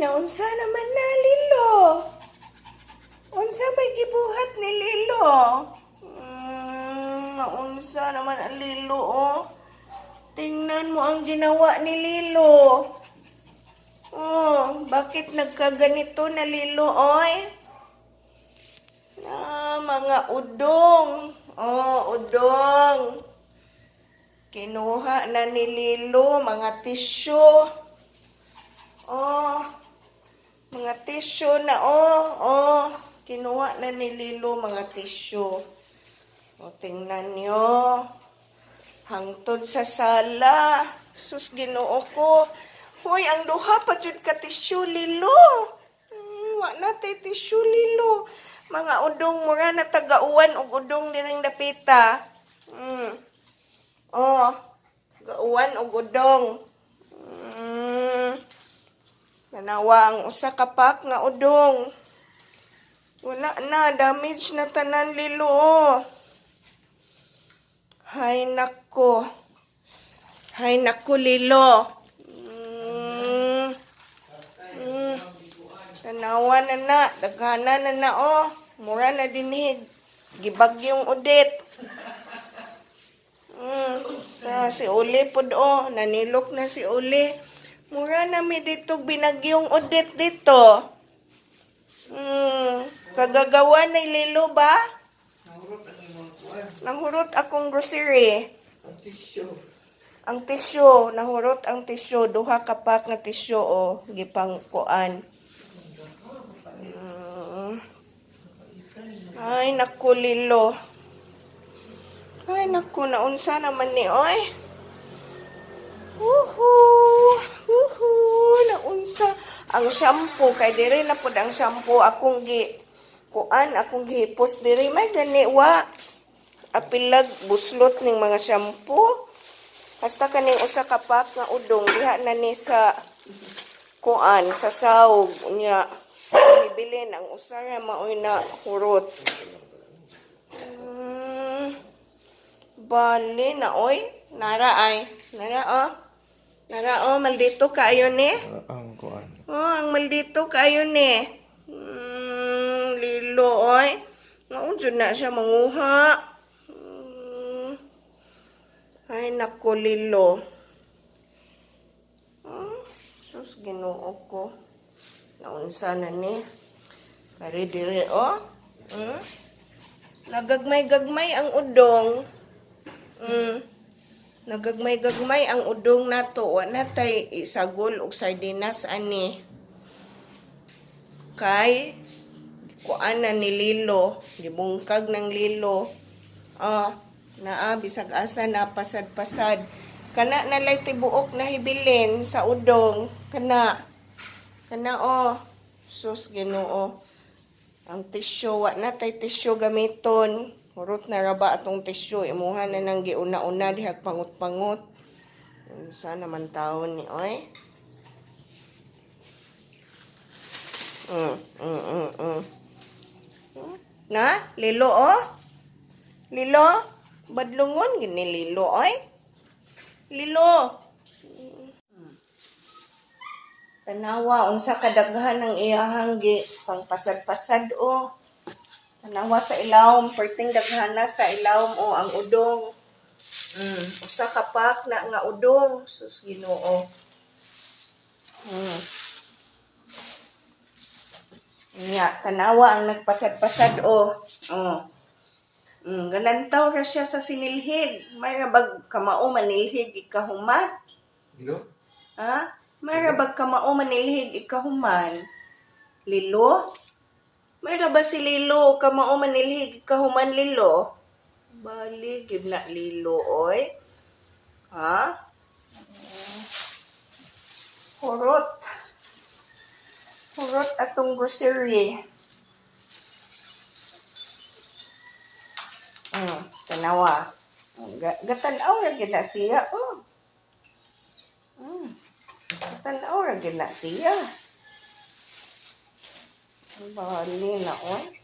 naunsa naman na Lilo? Unsa may gibuhat ni Lilo? Mm, naunsa naman ang Lilo oh. Tingnan mo ang ginawa ni Lilo. Oh, bakit nagkaganito na Lilo oy? Na mga udong. Oh, udong. Kinuha na ni Lilo mga tisyo. Oh, mga tisyo na oh. Oh, kinuha na ni Lilo mga tisyo. O, tingnan nyo. Hangtod sa sala. Sus, ginoo ko. Hoy, ang duha pa jud ka tisyo, Lilo. Hmm, wa na tay tisyo, Lilo. Mga udong mura na tagauan og udong dinang dapita. Hmm. Oh, gauan og udong. Nanawa ang usa ka pack nga udong. Wala na, damage na tanan lilo. oh. Hay nako. Hay nako lilo. Mm. Mm. Tanawa na na, daghana na na oh. Mura na dinhig. Gibagyong udit. Mm, sa si Uli pod oh, nanilok na si Uli. Mura na mi dito binagyong udit dito. Mm, kagagawa na lilo ba? Nahurot ang imong kuwan. Nahurot akong grocery. Ang tissue. Ang tisyo, nahurot ang tisyo, duha ka pack nga tisyo o gipang kuan. Mm. Ay naku lilo. Ay naku naunsa naman ni oy. Wuhu! Ang shampoo kay diri na pud ang shampoo akong gi kuan akong gihipos diri may gani wa apilag buslot ning mga shampoo. Basta kaning usa ka pack nga udong diha na ni sa kuan sa sawog unya hibilin ang usa ra maoy na hurot. Mm, bali na oy nara ay nara oh. Nara oh maldito kaayo ni. Ang kuwan. Oh, ang maldito kaayo ni. Mm, lilo oy. Naunjud na siya manguha. Mm. Ay, nako, lilo. Hmm? Sus, ginoo ko. Naunsa na ni. Kari diri, oh. Hmm? Nagagmay-gagmay ang udong. Hmm. Nagagmay-gagmay ang udong nato. Wa na tay isagol og sardinas ani. Kay kuan na ni Lilo, gibungkag ng Lilo. Ah, naa bisag asa na pasad-pasad. Kana na lay tibuok na hibilin sa udong. Kana. Kana oh. Sus Ginoo. Ang tisyo wa na tay tisyo gamiton. Hurot na ra ba atong tisyo imuha na nang giuna-una dihag pangut-pangut. Sa naman taon ni oy. Mm, mm, mm, mm. Na, lilo oh. Lilo, badlungon gini lilo oy. Lilo. Tanawa unsa kadaghan ng iyahang gi pang pasad-pasad o. Tanawa sa ilawom, perting daghana sa ilawom o ang udong. Mm, usa ka pack na nga udong, sus Ginoo. Mm. Nya, tanawa ang nagpasad-pasad o. Oh. Mm, galantaw ra siya sa sinilhig. May rabag kamao manilhig ikahuman. Hilo? Ha? May rabag kamao manilhig ikahuman. Lilo? May rabag si Lilo kamao manilhig ikahuman Lilo? Bali, gid na Lilo, oy. Ha? Hurot. Hurot atong grocery. Mm, tanawa. Ga- Gatanaw ra gid siya. Oh. Mm. Gatanaw ra gid na siya. Bali na oy.